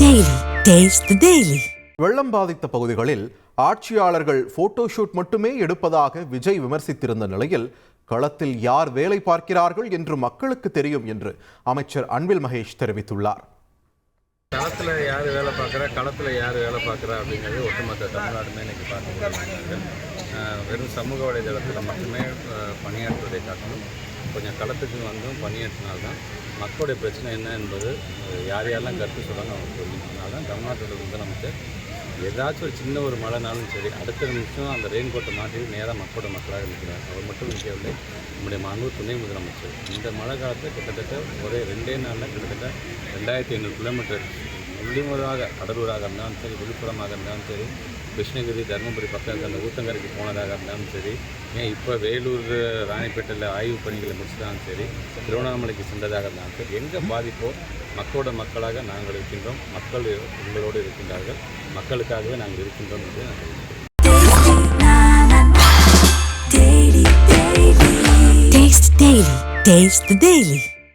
Taste the Daily. வெள்ளம் பாதித்த பகுதிகளில் ஆட்சியாளர்கள் போட்டோஷூட் மட்டுமே எடுப்பதாக விஜய் விமர்சித்திருந்த நிலையில் களத்தில் யார் வேலை பார்க்கிறார்கள் என்று மக்களுக்கு தெரியும் என்று அமைச்சர் அன்பில் மகேஷ் தெரிவித்துள்ளார். களத்தில் யார் வேலை பார்க்குறா? களத்தில் யார் வேலை பார்க்குறா அப்படிங்கிறது ஒட்டுமொத்த தமிழ்நாடுமே இன்னைக்கு பார்த்துக்கிறாங்க வெறும் சமூக வலைதளத்தில் மட்டுமே பணியாற்றுவதை காட்டிலும் கொஞ்சம் களத்துக்கு வந்தும் பணியேற்றினால்தான் மக்களுடைய பிரச்சனை என்ன என்பது யார் யாரெல்லாம் கருத்து சொல்கிறாங்க அவங்க புரிஞ்சுக்கணும் தான் தமிழ்நாட்டோட முதலமைச்சர் ஏதாச்சும் ஒரு சின்ன ஒரு மழைனாலும் சரி அடுத்த நிமிஷம் அந்த ரெயின் கோட்டை மாற்றி நேராக மக்களோட மக்களாக இருக்கிறார் அவர் மட்டும் நிற்கவில்லை நம்முடைய மாண்பு துணை முதலமைச்சர். இந்த மழை காலத்தில் கிட்டத்தட்ட ஒரே ரெண்டே நாளில் கிட்டத்தட்ட ரெண்டாயிரத்தி ஐநூறு கிலோமீட்டர் உள்ளிமுறையாக கடலூராக இருந்தாலும் சரி விழுப்புரமாக இருந்தாலும் சரி கிருஷ்ணகிரி தருமபுரி பக்கத்தில் அந்த ஊத்தங்கரைக்கு போனதாக இருந்தாலும் சரி ஏன் இப்போ வேலூர் ராணிப்பேட்டையில் ஆய்வு பணிகளை முடிச்சதாலும் சரி திருவண்ணாமலைக்கு சென்றதாக இருந்தாலும் சரி எங்கே பாதிப்போ மக்களோட மக்களாக நாங்கள் இருக்கின்றோம் மக்கள் உங்களோடு இருக்கின்றார்கள் மக்களுக்காகவே நாங்கள் இருக்கின்றோம் என்று நான் Taste Daily. Taste the Daily.